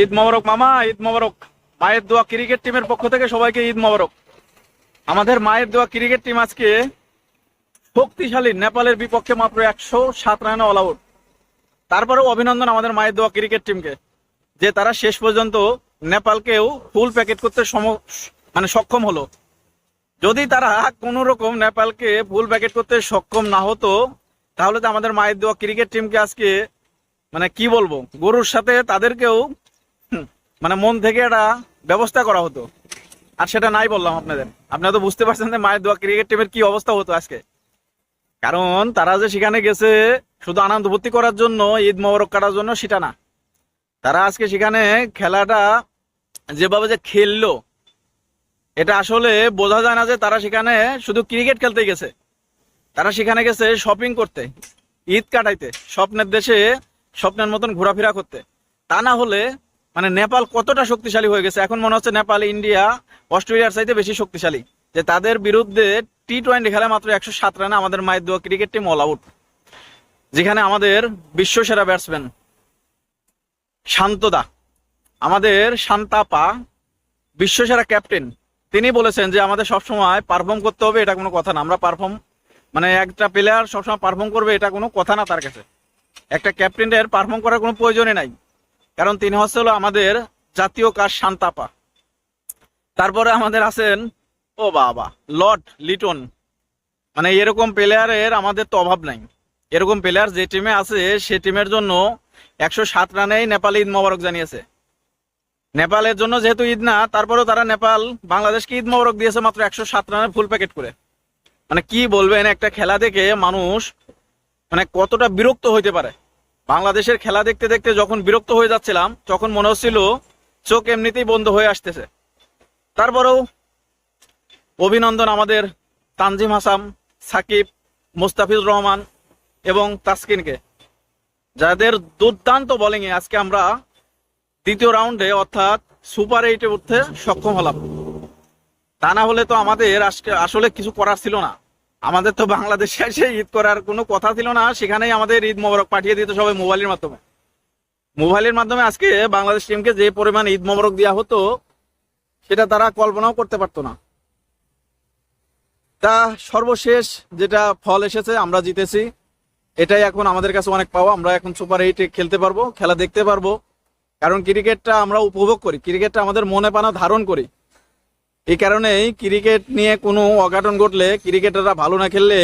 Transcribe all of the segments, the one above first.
ঈদ মোবারক মামা, ঈদ মোবারক। মায়ের দোয়া ক্রিকেট টিমের পক্ষ থেকে সবাইকে ঈদ মোবারক। আমাদের মায়ের দোয়া ক্রিকেট টিম আজকে শক্তিশালী নেপালের বিপক্ষে মাত্র একশো সাত রানে অল আউট তারপরেও অভিনন্দন আমাদের মায়ের দোয়া ক্রিকেট টিমকে, যে তারা শেষ পর্যন্ত নেপালকেও ফুল প্যাকেট করতে সম মানে সক্ষম হলো। যদি তারা কোন রকম নেপালকে ফুল প্যাকেট করতে সক্ষম না হতো, তাহলে তো আমাদের মায়ের দোয়া ক্রিকেট টিমকে আজকে মানে কি বলব, গরুর সাথে তাদেরকেও মানে মন থেকে একটা ব্যবস্থা করা হতো। আর সেটা নাই বললাম আপনাদের। আপনারা তো বুঝতে পারছেন যে মায়ের দোয়া ক্রিকেট টিমের কি অবস্থা হতো আজকে। কারণ তারা যে সেখানে গেছে, শুধু আনন্দ ভর্তি করার জন্য, ঈদ মোবারক কাটার জন্য সেটা না। তারা আজকে সেখানে খেলাটা যেভাবে যে খেললো, এটা আসলে বোঝা যায় না যে তারা সেখানে শুধু ক্রিকেট খেলতে গেছে। তারা সেখানে গেছে শপিং করতে, ঈদ কাটাইতে, স্বপ্নের দেশে, স্বপ্নের মতন ঘোরাফেরা করতে। তা না হলে মানে নেপাল কতটা শক্তিশালী হয়ে গেছে? এখন মনে হচ্ছে নেপাল, ইন্ডিয়া, অস্ট্রেলিয়ার চাইতে বেশি শক্তিশালী। যে তাদের বিরুদ্ধে টি টোয়েন্টি খেলায় মাত্র একশো সাত রানে আমাদের মায়ের দোয়া ক্রিকেট টিম অল আউট যেখানে আমাদের বিশ্বসেরা ব্যাটসম্যান শান্তদা, আমাদের শান্তাপা, বিশ্বসেরা ক্যাপ্টেন তিনি বলেছেন যে আমাদের সবসময় পারফর্ম করতে হবে, এটা কোনো কথা না। আমরা পারফর্ম মানে একটা প্লেয়ার সবসময় পারফর্ম করবে, এটা কোনো কথা না তার কাছে। একটা ক্যাপ্টেনের পারফর্ম করার কোনো প্রয়োজনই নাই। কারণ তিনি হচ্ছে হলো আমাদের জাতীয় কাজ শান্তাপা। তারপরে আমাদের আছেন, ও বাবা, লর্ড লিটন। মানে এরকম প্লেয়ারের আমাদের তো অভাব নাই। এরকম প্লেয়ার যে টিমে আছে, সে টিমের জন্য একশো সাত রানেই নেপাল ঈদ মোবারক জানিয়েছে। নেপালের জন্য যেহেতু ঈদ না, তারপরেও তারা নেপাল, বাংলাদেশকে ঈদ মোবারক দিয়েছে মাত্র একশো সাত রানের ফুল প্যাকেট করে। মানে কি বলবেন, একটা খেলা দেখে মানুষ মানে কতটা বিরক্ত হইতে পারে। বাংলাদেশের খেলা দেখতে দেখতে যখন বিরক্ত হয়ে যাচ্ছিলাম, তখন মনে হচ্ছিল চোখ এমনিতেই বন্ধ হয়ে আসতেছে। তারপরেও অভিনন্দন আমাদের তানজিম হাসাম সাকিব, মুস্তাফিজুর রহমান এবং তাসকিনকে, যাদের দুর্দান্ত বোলিংয়ে আজকে আমরা দ্বিতীয় রাউন্ডে অর্থাৎ সুপার এইটে উঠতে সক্ষম হলাম। তা না হলে তো আমাদের আজকে আসলে কিছু করার ছিল না। আমাদের তো বাংলাদেশে এসে ঈদ করার কোনো কথা ছিল না, সেখানেই আমাদের ঈদ মোবারক পাঠিয়ে দিত সবাই মোবাইলের মাধ্যমে। মোবাইলের মাধ্যমে আজকে বাংলাদেশ টিমকে যে পরিমাণ ঈদ মোবারক দেওয়া হতো, সেটা তারা কল্পনাও করতে পারতো না। তা সর্বশেষ যেটা ফল এসেছে, আমরা জিতেছি। এটাই এখন আমাদের কাছে অনেক পাওয়া। আমরা এখন সুপার এইটে খেলতে পারব, খেলা দেখতে পারব। কারণ ক্রিকেটটা আমরা উপভোগ করি, ক্রিকেটটা আমাদের মনে পানা ধারণ করি। এই কারণেই ক্রিকেট নিয়ে কোনো অঘটন ঘটলে ক্রিকেটাররা ভালো না খেললে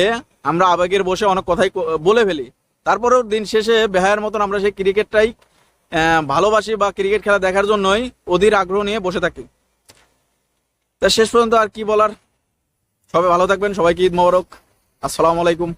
আমরা আবেগের বসে অনেক কথাই বলে ফেলি। তারপরেও দিন শেষে বেহায়ের মতন আমরা সেই ক্রিকেটটাই ভালোবাসি বা ক্রিকেট খেলা দেখার জন্যই অধীর আগ্রহ নিয়ে বসে থাকি। তা শেষ পর্যন্ত আর কি বলার? সবাই ভালো থাকবেন, সবাইকে ঈদ মোবারক। আসসালামু আলাইকুম।